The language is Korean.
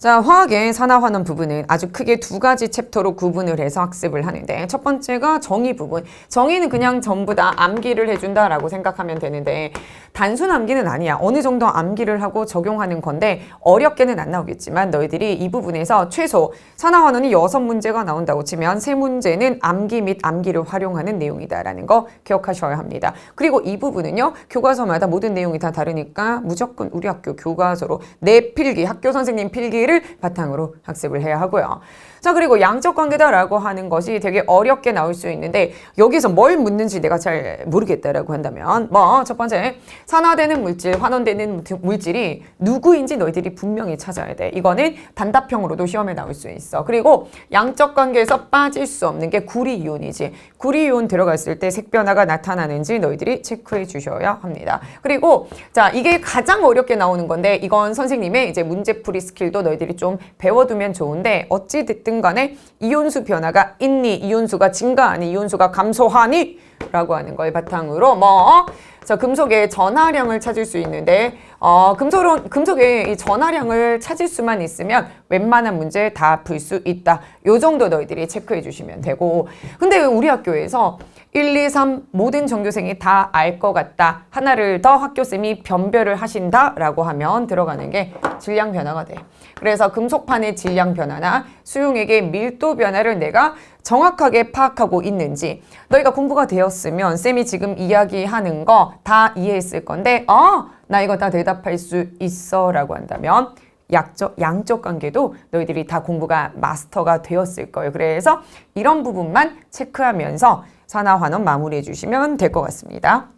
자, 화학의 산화환원 부분은 아주 크게 두 가지 챕터로 구분을 해서 학습을 하는데 첫 번째가 정의 부분. 정의는 그냥 전부 다 암기를 해준다라고 생각하면 되는데 단순 암기는 아니야. 어느 정도 암기를 하고 적용하는 건데 어렵게는 안 나오겠지만 너희들이 이 부분에서 최소 산화환원이 여섯 문제가 나온다고 치면 세 문제는 암기 및 암기를 활용하는 내용이다라는 거 기억하셔야 합니다. 그리고 이 부분은요 교과서마다 모든 내용이 다 다르니까 무조건 우리 학교 교과서로 내 필기 학교 선생님 필기를 바탕으로 학습을 해야 하고요. 자 그리고 양적 관계다라고 하는 것이 되게 어렵게 나올 수 있는데 여기서 뭘 묻는지 내가 잘 모르겠다라고 한다면 뭐 첫 번째 산화되는 물질, 환원되는 물질이 누구인지 너희들이 분명히 찾아야 돼. 이거는 단답형으로도 시험에 나올 수 있어. 그리고 양적 관계에서 빠질 수 없는 게 구리 이온이지. 구리 이온 들어갔을 때 색 변화가 나타나는지 너희들이 체크해 주셔야 합니다. 그리고 자 이게 가장 어렵게 나오는 건데 이건 선생님의 이제 문제풀이 스킬도 너 희들이 좀 배워두면 좋은데 어찌 됐든 간에 이온수 변화가 있니? 이온수가 증가하니? 이온수가 감소하니? 라고 하는 걸 바탕으로. 뭐 자, 금속의 전하량을 찾을 수 있는데 어, 금속은, 금속의 이 전하량을 찾을 수만 있으면 웬만한 문제 다 풀 수 있다. 요 정도 너희들이 체크해 주시면 되고 근데 우리 학교에서 1, 2, 3 모든 전교생이 다 알 것 같다. 하나를 더 학교쌤이 변별을 하신다 라고 하면 들어가는 게 질량 변화가 돼. 그래서 금속판의 질량 변화나 수용액의 밀도 변화를 내가 정확하게 파악하고 있는지 너희가 공부가 되었으면 쌤이 지금 이야기하는 거 다 이해했을 건데 어, 나 이거 다 대답할 수 있어 라고 한다면 약적, 양적 관계도 너희들이 다 공부가 마스터가 되었을 거예요. 그래서 이런 부분만 체크하면서 산화환원 마무리해 주시면 될 것 같습니다.